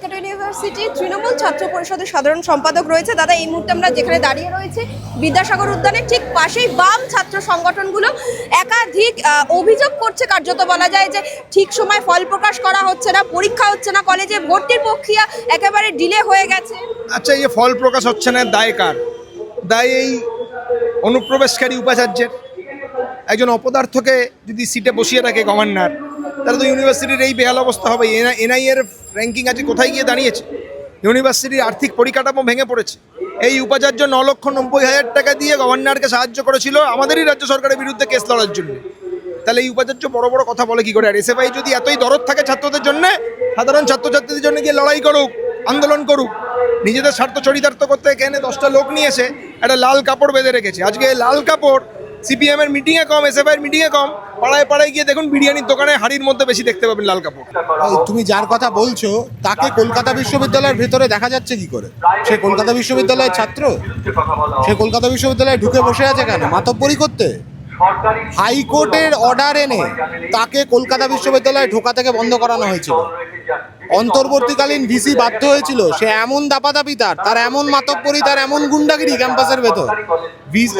Calcutta university Trinamool ছাত্র পরিষদের সাধারণ সম্পাদক রয়েছে। দাদা, এই মুহূর্তে আমরা যেখানে দাঁড়িয়ে রয়েছে, বিদ্যাসাগর উদ্যানের ঠিক পাশেই বাম ছাত্র সংগঠনগুলো একাধিক অভিযোগ করছে কার্যত বলা যায় যে ঠিক সময় ফল প্রকাশ করা হচ্ছে না, পরীক্ষা হচ্ছে না, কলেজে ভর্তির প্রক্রিয়া একেবারে ডিলে হয়ে গেছে। আচ্ছা এই ফল প্রকাশ হচ্ছে না, দায় কার? দায় এই অনুপ্রবেশকারী উপাচার্যের। একজন অপদার্থকে যদি সিটে বসিয়ে রাখে গভর্নর তাহলে তো ইউনিভার্সিটির এই বেহাল অবস্থা হবে। এনআই এর র্যাঙ্কিং আছে কোথায় গিয়ে দাঁড়িয়েছে? ইউনিভার্সিটির আর্থিক পরিকাঠামো ভেঙে পড়েছে। এই উপাচার্য ন লক্ষ নব্বই হাজার টাকা দিয়ে গভর্নরকে সাহায্য করেছিল আমাদেরই রাজ্য সরকারের বিরুদ্ধে কেস লড়ার জন্য। তাহলে এই উপাচার্য বড় বড় কথা বলে কি করে? আর এসএফআই যদি এতই দরদ থাকে ছাত্রদের জন্য, সাধারণ ছাত্রছাত্রীদের জন্য গিয়ে লড়াই করুক, আন্দোলন করুক, নিজেদের স্বার্থ চরিতার্থ করতে এখানে দশটা লোক নিয়ে এসে একটা লাল কাপড় বেঁধে রেখেছে। আজকে লাল কাপড় সিপিএম এর মিটিংয়ে কম এসএফআই এর মিটিংয়ে কম। পাড়ায় পাড়ায় গিয়ে দেখুন বিরিয়ানির দোকানে হাড়ির মধ্যে বেশি দেখতে পাবেন লাল কাপড়। তুমি যার কথা বলছো, তাকে কলকাতা বিশ্ববিদ্যালয়ের ভেতরে দেখা যাচ্ছে কি করে? সে কলকাতা বিশ্ববিদ্যালয়ের ছাত্র? সে কলকাতা বিশ্ববিদ্যালয়ে ঢুকে বসে আছে কেন? মাতব্বরি করতে? হাইকোর্টের অর্ডার এনে তাকে কলকাতা বিশ্ববিদ্যালয়ে ঢোকা থেকে বন্ধ করানো হয়েছিল। অন্তর্বর্তীকালীন ভিসি বাধ্য হয়েছিল। সে এমন দাপাদাপি তার তার এমন মাতব্বরি, তার এমন গুন্ডাগিরি ক্যাম্পাসের ভেতর।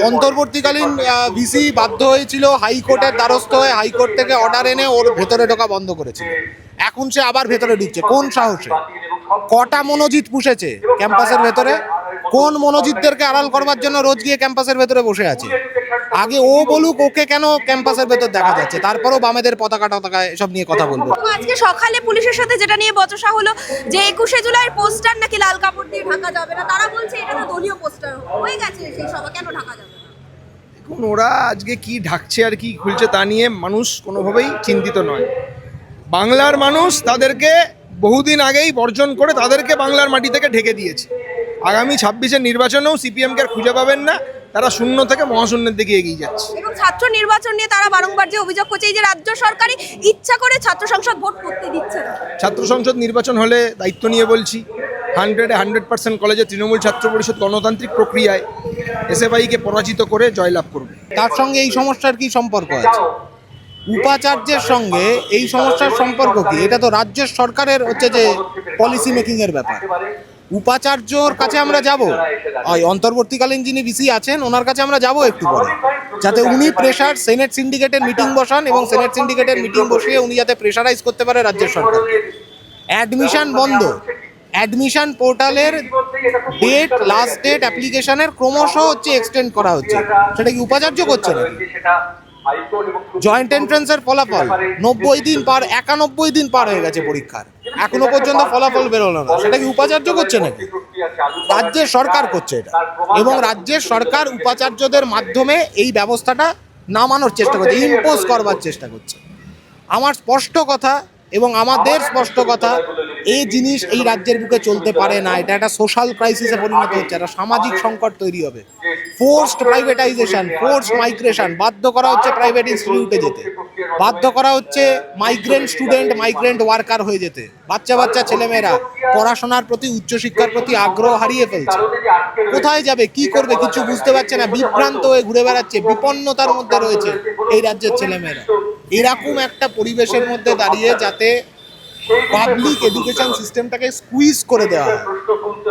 অন্তর্বর্তীকালীন ভিসি বাধ্য হয়েছিল, হাইকোর্টের দ্বারস্থ হয়ে হাইকোর্ট থেকে অর্ডার এনে ওর ভেতরে ঢোকা বন্ধ করেছিল। এখন সে আবার ভেতরে ঢুকছে। কোন সাহসে? কটা মনোজিৎ পুষেছে ক্যাম্পাসের ভেতরে? কোন মনোজিতদেরকে আড়াল করবার জন্য রোজ গিয়ে ক্যাম্পাসের ভেতরে বসে আছে? আগে ও বলুক ওকে কেন ক্যাম্পাসের ভেতর দেখা যাচ্ছে? তারপরও বামেদের পতাকা টতাকা এসব নিয়ে কথা বলব। আজকে সকালে পুলিশের সাথে যেটা নিয়ে বচসা হলো যে একুশে জুলাইয়ের পোস্টার নাকি লাল কাপড় দিয়ে ঢাকা যাবে না তারা বলছে এটা তো দলীয় পোস্টার। হয়ে গেছে সেই সভা কেন ঢাকা যাবে দেখুন ওরা আজকে কি ঢাকছে আর কি খুলছে তা নিয়ে মানুষ কোনোভাবেই চিন্তিত নয়। বাংলার মানুষ তাদেরকে বহুদিন আগেই বর্জন করে তাদেরকে বাংলার মাটি থেকে ঢেকে দিয়েছে। আগামী ছাব্বিশের নির্বাচনেও সিপিএমকে আর খুঁজে পাবেন না। তারা শূন্য থেকে মহাশূন্যের দিকে এগিয়ে যাচ্ছে। এবং ছাত্র নির্বাচন নিয়ে তারা বারংবার যে অভিযোগ করছে এই যে রাজ্য সরকারই ইচ্ছা করে ছাত্র সংসদ ভোট করতে দিচ্ছে ছাত্র সংসদ নির্বাচন হলে দায়িত্ব নিয়ে বলছি হান্ড্রেডে হান্ড্রেড পার্সেন্ট কলেজে তৃণমূল ছাত্র পরিষদ গণতান্ত্রিক প্রক্রিয়ায় এসএফআইকে পরাজিত করে জয়লাভ করবে। তার সঙ্গে এই সমস্যার কি সম্পর্ক আছে? উপাচার্যের সঙ্গে এই সমস্যার সম্পর্ক কি? এটা তো রাজ্য সরকারের হচ্ছে যে পলিসি মেকিং এর ব্যাপার। উপাচার্যর কাছে আমরা যাব। ওই অন্তর্বর্তীকালীন যিনি বিসি আছেন, ওনার কাছে আমরা যাব একটু পরে। যাতে উনি প্রেশার সেনেট সিন্ডিকেটের মিটিং বসান এবং সেনেট সিন্ডিকেটের মিটিং বসিয়ে উনি যাতে প্রেশারাইজ করতে পারে রাজ্য সরকার। অ্যাডমিশন বন্ধ। অ্যাডমিশন পোর্টালের ডেট লাস্ট ডেট অ্যাপ্লিকেশনের ক্রমশ হচ্ছে এক্সটেন্ড করা হচ্ছে। সেটা কি উপাচার্য করছে নাকি জয়েন্ট এন্ট্রান্সের ফলাফল নব্বই দিন পার একানব্বই দিন পার হয়ে গেছে পরীক্ষার। এখনও পর্যন্ত ফলাফল বেরোলো না। সেটা কি উপাচার্য করছে নাকি? রাজ্যের সরকার করছে এটা। এবং রাজ্যের সরকার উপাচার্যদের মাধ্যমে এই ব্যবস্থাটা নামানোর চেষ্টা করছে ইম্পোজ করবার চেষ্টা করছে। আমার স্পষ্ট কথা এবং আমাদের স্পষ্ট কথা এই জিনিস এই রাজ্যের বুকে চলতে পারে না। এটা একটা সোশ্যাল ক্রাইসিসে পরিণত হচ্ছে একটা সামাজিক সংকট তৈরি হবে। ফোর্সড প্রাইভেটাইজেশন ফোর্স মাইগ্রেশন বাধ্য করা হচ্ছে প্রাইভেট ইনস্টিটিউটে যেতে। বাধ্য করা হচ্ছে মাইগ্রেন্ট স্টুডেন্ট মাইগ্রেন্ট ওয়ার্কার হয়ে যেতে। বাচ্চা বাচ্চা ছেলেমেয়েরা পড়াশোনার প্রতি উচ্চশিক্ষার প্রতি আগ্রহ হারিয়ে ফেলছে। কোথায় যাবে কি করবে কিছু বুঝতে পারছে না বিভ্রান্ত হয়ে ঘুরে বেড়াচ্ছে বিপন্নতার মধ্যে রয়েছে এই রাজ্যের ছেলেমেয়েরা। এরকম একটা পরিবেশের মধ্যে দাঁড়িয়ে যাতে পাবলিক এডুকেশন সিস্টেমটাকে স্কুইজ করে দেওয়া হয়।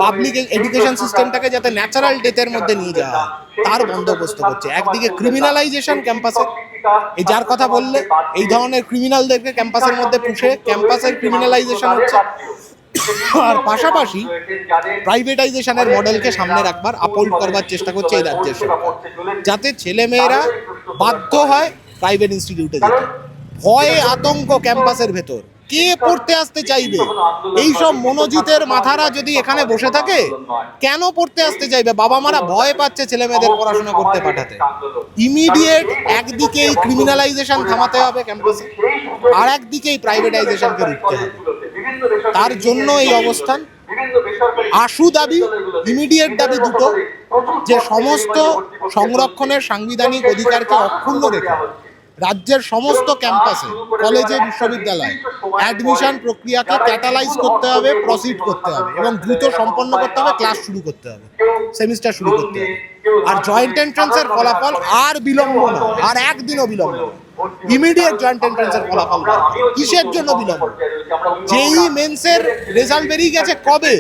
পাবলিক এডুকেশন সিস্টেমটাকে যাতে ন্যাচারাল ডেথের মধ্যে নিয়ে যাওয়া হয়। তার বন্দোবস্ত করছে। একদিকে ক্রিমিনালাইজেশন ক্যাম্পাসে এই যার কথা বললে, এই ধরনের ক্রিমিনালদেরকে ক্যাম্পাসের মধ্যে পুষে ক্যাম্পাসের ক্রিমিনালাইজেশন হচ্ছে। আর পাশাপাশি প্রাইভেটাইজেশনের মডেলকে সামনে রাখবার আপোল্ড করবার চেষ্টা করছে এই রাজ্যের সরকার। যাতে ছেলেমেয়েরা বাধ্য হয় প্রাইভেট ইনস্টিটিউটে যেতে। ভয়ে আতঙ্ক ক্যাম্পাসের ভেতর। কে পড়তে আসতে চাইবে? এই সব মনোজিতের মাথারা যদি এখানে বসে থাকে, কেন পড়তে আসতে চাইবে? বাবা মারা ভয় পাচ্ছে ছেলে মেয়েদের পড়াশোনা করতে পাঠাতে। ইমিডিয়েট একদিকে এই ক্রিমিনালাইজেশন থামাতে হবে ক্যাম্পাসে, আর একদিকে এই প্রাইভেটাইজেশনকে রুখতে হবে। তার জন্য এই অবস্থান। আশু দাবি ইমিডিয়েট দাবি দুটো, যে সমস্ত সংরক্ষণের সাংবিধানিক অধিকারকে অক্ষুণ্ণ রেখে রাজ্যের সমস্ত ক্যাম্পাসে, কলেজে, বিশ্ববিদ্যালয়ে অ্যাডমিশন প্রক্রিয়াকে ক্যাটালাইজ করতে হবে প্রসিড করতে হবে এবং দ্রুত সম্পন্ন করতে হবে ক্লাস শুরু করতে হবে সেমিস্টার শুরু করতে হবে। আর জয়েন্ট এন্ট্রান্সের ফলাফল আর বিলম্ব না, আর একদিনও বিলম্ব না। ইমিডিয়েট জয়েন্ট এন্ট্রান্সের ফলাফল কিসের জন্য বিলম্ব? যেই মেন্সের রেজাল্ট বেরিয়ে গেছে কবে?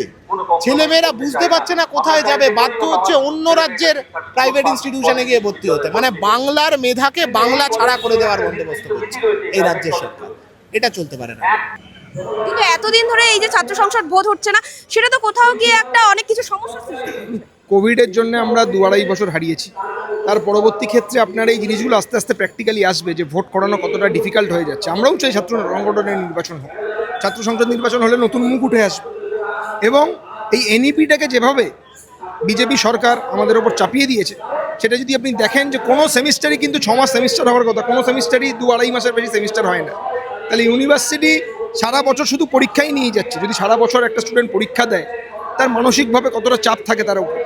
ছেলেমেয়েরা বুঝতে পারছে না কোথায় যাবে। বাধ্য হচ্ছে অন্য রাজ্যের প্রাইভেট ইনস্টিটিউশনে গিয়ে ভর্তি হতে। মানে বাংলার মেধাকে বাংলা ছাড়া করে দেওয়ার বন্দোবস্ত করছে এই রাজ্যের সরকার। এটা চলতে পারে না। কিন্তু এতদিন ধরে এই যে ছাত্র সংসদ বোধ হচ্ছে না সেটা তো কোথাও গিয়ে একটা অনেক কিছু সমস্যা সৃষ্টি কোভিডের জন্য আমরা দু আড়াই বছর হারিয়েছি। তার পরবর্তী ক্ষেত্রে আপনার এই জিনিসগুলো আস্তে আস্তে প্র্যাকটিক্যালি আসবে যে ভোট করানো কতটা ডিফিকাল্ট হয়ে যাচ্ছে। আমরাও চাই ছাত্র সংগঠনের নির্বাচন হোক। ছাত্র সংসদ নির্বাচন হলে নতুন মুখ উঠে আসবে। এবং এই এনইপিটাকে যেভাবে বিজেপি সরকার আমাদের ওপর চাপিয়ে দিয়েছে, সেটা যদি আপনি দেখেন যে কোনো সেমিস্টারই কিন্তু ছ মাস সেমিস্টার হওয়ার কথা, কোনো সেমিস্টারই দু আড়াই মাসের বেশি সেমিস্টার হয় না। তাহলে ইউনিভার্সিটি সারা বছর শুধু পরীক্ষাই নিয়ে যাচ্ছে, যদি সারা বছর একটা স্টুডেন্ট পরীক্ষা দেয়, তার মানসিকভাবে কতটা চাপ থাকে তার উপর?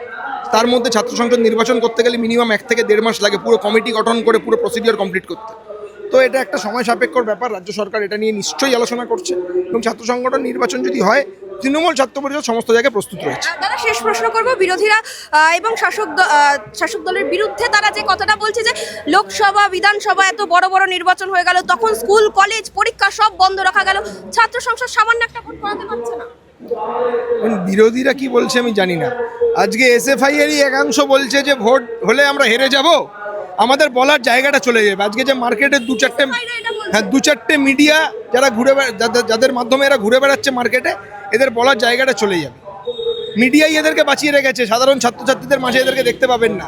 তার মধ্যে ছাত্র সংসদ নির্বাচন করতে গেলে মিনিমাম এক থেকে দেড় মাস লাগে পুরো কমিটি গঠন করে পুরো প্রসিডিওর কমপ্লিট করতে। তো এটা একটা সময় সাপেক্ষর ব্যাপার, রাজ্য সরকার এটা নিয়ে নিশ্চয়ই আলোচনা করছে এবং ছাত্র সংগঠন নির্বাচন যদি হয় তৃণমূল ছাত্র পরিষদ সমস্ত জায়গায় প্রস্তুত রয়েছে। দাদা শেষ প্রশ্ন করব বিরোধীরা এবং শাসক শাসক দলের বিরুদ্ধে তারা যে কথাটা বলছে যে লোকসভা বিধানসভা এত বড় বড় নির্বাচন হয়ে গেল তখন স্কুল কলেজ পরীক্ষা সব বন্ধ রাখা গেল ছাত্র সংসদ সামান্য একটা ভোট করাতে পারছে না। বিরোধীরা কি বলছে আমি জানি না। আজকে এসএফআই এরই একাংশ বলছে যে ভোট হলে আমরা হেরে যাব আমাদের বলার জায়গাটা চলে যাবে। আজকে যে মার্কেটে দু চারটে। হ্যাঁ দু চারটে মিডিয়া যারা ঘুরে যাদের মাধ্যমে এরা ঘুরে বেড়াচ্ছে মার্কেটে এদের বলার জায়গাটা চলে যাবে। মিডিয়াই এদেরকে বাঁচিয়ে রেখেছে, সাধারণ ছাত্রছাত্রীদের মাঝে এদেরকে দেখতে পাবেন না।